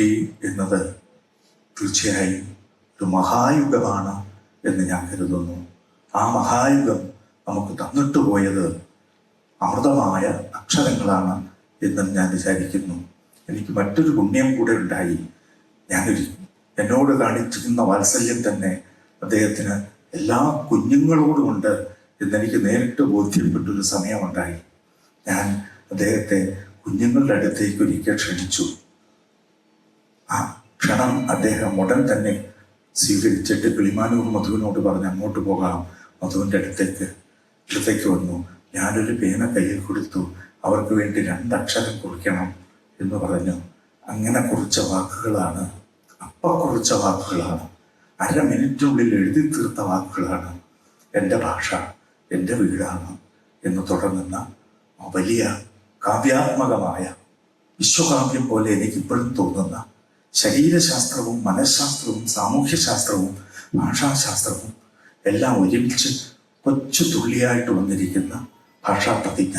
Fifty എന്നത് തീർച്ചയായും ഒരു മഹായുഗമാണ് എന്ന് ഞാൻ കരുതുന്നു. ആ മഹായുഗം നമുക്ക് തന്നിട്ട് പോയത് അമൃതമായ അക്ഷരങ്ങളാണ് എന്നും ഞാൻ വിചാരിക്കുന്നു. എനിക്ക് മറ്റൊരു പുണ്യം കൂടെ ഉണ്ടായി. ഞാൻ എന്നോട് കാണിച്ചിരുന്ന വാത്സല്യം തന്നെ അദ്ദേഹത്തിന് എല്ലാ കുഞ്ഞുങ്ങളോടും ഉണ്ട് എന്നെനിക്ക് നേരിട്ട് ബോധ്യപ്പെട്ടൊരു സമയമുണ്ടായി. ഞാൻ അദ്ദേഹത്തെ കുഞ്ഞുങ്ങളുടെ അടുത്തേക്ക് ഒരിക്കൽ ക്ഷണിച്ചു. ആ ക്ഷണം അദ്ദേഹം ഉടൻ തന്നെ സ്വീകരിച്ചിട്ട് കിളിമാനൂർ മധുവിനോട് പറഞ്ഞ് അങ്ങോട്ട് പോകാം. മധുവിന്റെ അടുത്തേക്ക് അടുത്തേക്ക് വന്നു. ഞാനൊരു പേന കയ്യിൽ കൊടുത്തു. അവർക്ക് വേണ്ടി രണ്ടക്ഷരം കുറിക്കണം എന്ന് പറഞ്ഞു. അങ്ങനെ കുറിച്ച വാക്കുകളാണ് അപ്പ കുറിച്ച വാക്കുകളാണ്. അര മിനിറ്റിനുള്ളിൽ എഴുതി തീർത്ത വാക്കുകളാണ്. എന്റെ ഭാഷ എന്റെ വീടാണ് എന്ന് തുടങ്ങുന്ന വലിയ കാവ്യാത്മകമായ വിശ്വകാവ്യം പോലെ എനിക്കിപ്പോഴും തോന്നുന്ന ശരീരശാസ്ത്രവും മനഃശാസ്ത്രവും സാമൂഹ്യശാസ്ത്രവും ഭാഷാശാസ്ത്രവും എല്ലാം ഒരുമിച്ച് കൊച്ചു തുള്ളിയായിട്ട് വന്നിരിക്കുന്ന ഭാഷാ പ്രതിജ്ഞ